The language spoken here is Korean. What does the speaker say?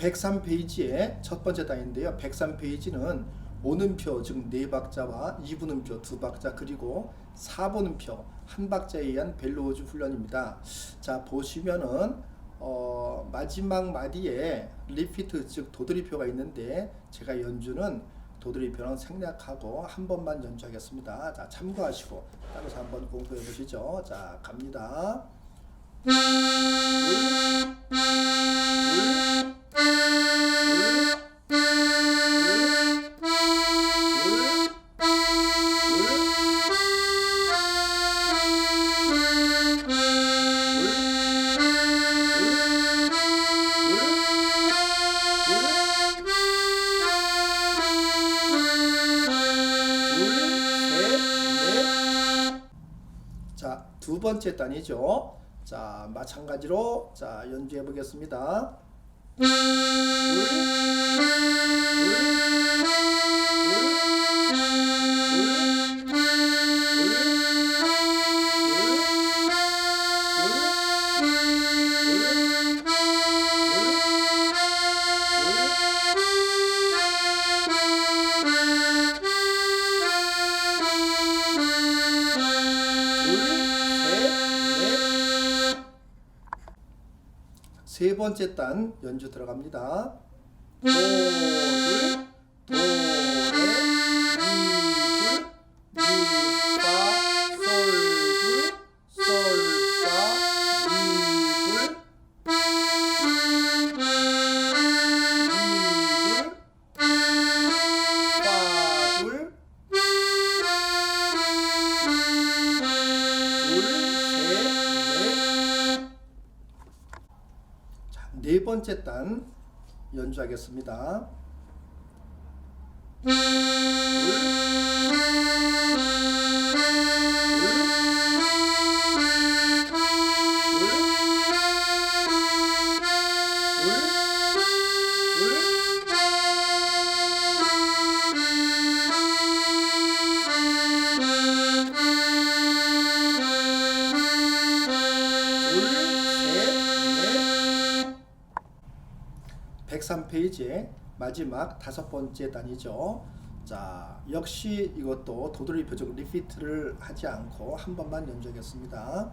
103페이지의 첫 번째 단인데요. 103페이지는 오는표 즉 네 박자와 2분음표 두 박자 그리고 4분음표 한 박자에 의한 벨로우즈 훈련입니다. 자 보시면은 어, 마지막 마디에 리피트 즉 도드리표가 있는데 제가 연주는 도드리표는 생략하고 한 번만 연주하겠습니다. 자 참고하시고 따라서 한번 공부해 보시죠. 자 갑니다. 둘, 두 번째 단이죠. 자, 마찬가지로 자, 연주해 보겠습니다. 세 번째 단 연주 들어갑니다. 도, 네 번째 단 연주하겠습니다. 103페이지의 마지막 다섯 번째 단이죠. 자, 역시 이것도 도돌이 표적 리피트를 하지 않고 한 번만 연주하겠습니다.